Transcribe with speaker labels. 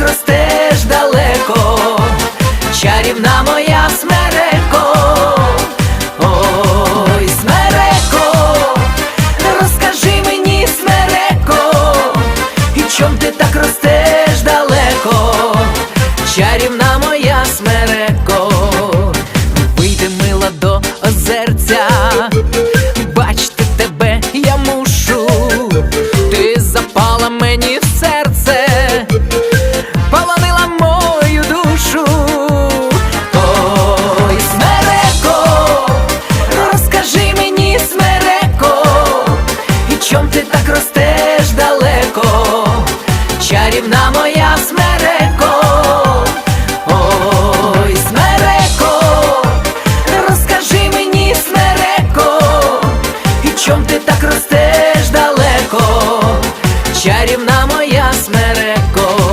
Speaker 1: блиск ростеш далеко, чарівна моя смереко, ой, смереко, розкажи мені, смереко, і чом ти так ростеш далеко, чарівна моя смереко, вийди мила до озерця, бачити тебе я мушу, ти запала мені все. чом ти так ростеш далеко?